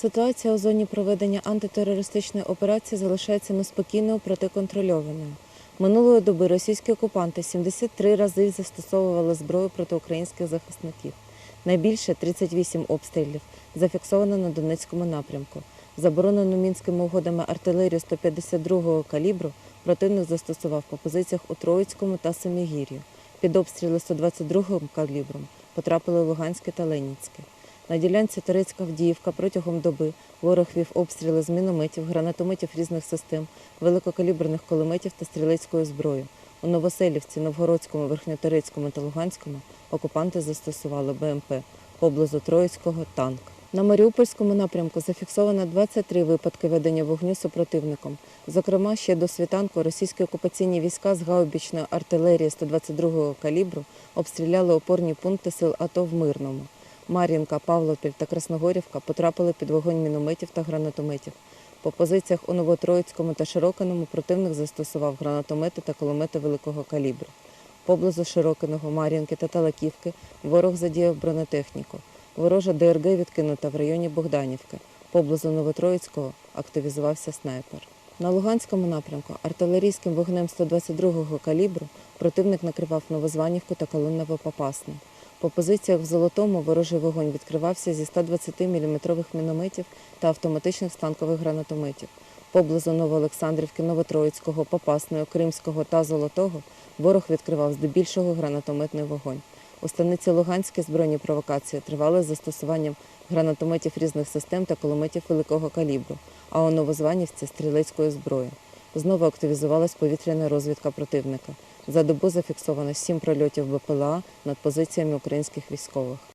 Ситуація у зоні проведення антитерористичної операції залишається неспокійною, проте контрольованою. Минулої доби російські окупанти 73 рази застосовували зброю проти українських захисників. Найбільше 38 обстрілів зафіксовано на Донецькому напрямку. Заборонену мінськими угодами артилерію 152-го калібру противник застосував по позиціях у Троїцькому та Семигір'ю. Під обстріли 122-го калібром потрапили Луганське та Ленінське. На ділянці Турецька Авдіївка протягом доби ворог вів обстріли з мінометів, гранатометів різних систем, великокаліберних кулеметів та стрілецької зброї. У Новоселівці, Новгородському, Верхньоторецькому та Луганському окупанти застосували БМП, поблизу Троїцького танк. На Маріупольському напрямку зафіксовано 23 випадки ведення вогню супротивником. Зокрема, ще до світанку російські окупаційні війська з гаубічної артилерії 122-го калібру обстріляли опорні пункти сил АТО в Мирному. Мар'їнка, Павлопіль та Красногорівка потрапили під вогонь мінометів та гранатометів. По позиціях у Новотроїцькому та Широкиному противник застосував гранатомети та кулемети великого калібру. Поблизу Широкиного, Мар'їнки та Талаківки ворог задіяв бронетехніку. Ворожа ДРГ відкинута в районі Богданівки. Поблизу Новотроїцького активізувався снайпер. На Луганському напрямку артилерійським вогнем 122-го калібру противник накривав Новозванівку та Калиново-Попасне. По позиціях в Золотому ворожий вогонь відкривався зі 120 мм мінометів та автоматичних станкових гранатометів. Поблизу Новоолександрівки, Новотроїцького, Попасної, Кримського та Золотого ворог відкривав здебільшого гранатометний вогонь. У станиці Луганській збройні провокації тривали з застосуванням гранатометів різних систем та кулеметів великого калібру, а у Новозванівці стрілецької зброї. Знову активізувалась повітряна розвідка противника. За добу зафіксовано сім прольотів БПЛА над позиціями українських військових.